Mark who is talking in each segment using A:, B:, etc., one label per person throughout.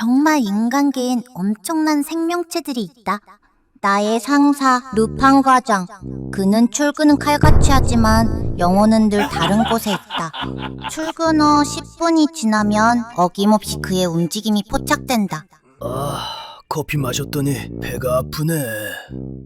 A: 정말 인간계엔 엄청난 생명체들이 있다. 나의 상사 루팡 과장. 그는 출근은 칼같이 하지만 영혼은 늘 다른 곳에 있다. 출근 후 10분이 지나면 어김없이 그의 움직임이 포착된다.
B: 아, 커피 마셨더니 배가 아프네.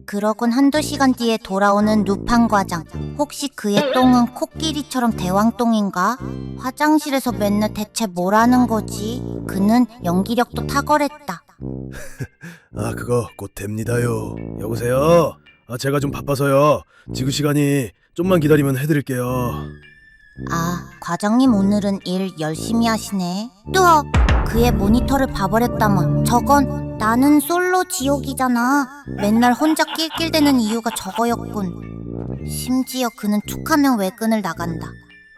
A: 그러곤 한두 시간 뒤에 돌아오는 루팡 과장. 혹시 그의 똥은 코끼리처럼 대왕똥인가? 화장실에서 맨날 대체 뭘 하는 거지? 그는 연기력도 탁월했다.
B: 아, 그거 곧 됩니다요. 여보세요? 아, 제가 좀 바빠서요. 지금 시간이 좀만 기다리면 해드릴게요.
A: 아, 과장님 오늘은 일 열심히 하시네. 또 그의 모니터를 봐버렸다면 저건 나는 솔로 지옥이잖아. 맨날 혼자 낄낄대는 이유가 저거였군. 심지어 그는 툭하면 외근을 나간다.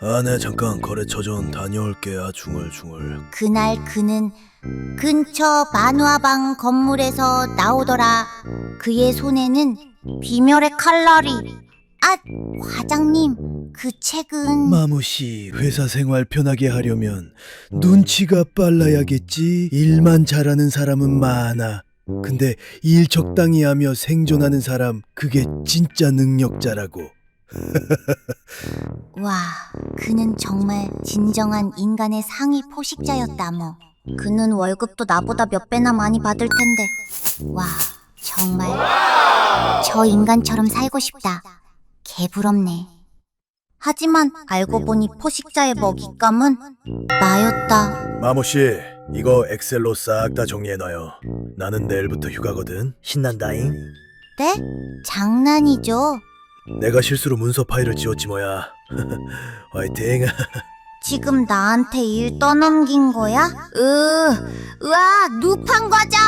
B: 아, 네, 잠깐 거래처 좀 다녀올게요. 중얼중얼.
A: 그날 그는 근처 만화방 건물에서 나오더라. 그의 손에는 비멸의 칼날이. 아, 과장님, 그 책은
B: 마무씨, 회사 생활 편하게 하려면 눈치가 빨라야겠지. 일만 잘하는 사람은 많아. 근데 일 적당히 하며 생존하는 사람, 그게 진짜 능력자라고.
A: 와, 그는 정말 진정한 인간의 상위 포식자였다 뭐. 그는 월급도 나보다 몇 배나 많이 받을 텐데. 와, 정말 저 인간처럼 살고 싶다. 개부럽네. 하지만 알고 보니 포식자의 먹잇감은 나였다.
B: 마모 씨, 이거 엑셀로 싹 다 정리해놔요. 나는 내일부터 휴가거든. 신난다잉.
A: 네? 장난이죠.
B: 내가 실수로 문서 파일을 지웠지 뭐야. 화이팅.
A: 지금 나한테 일 떠넘긴 거야? 으, 으아, 누판 과장!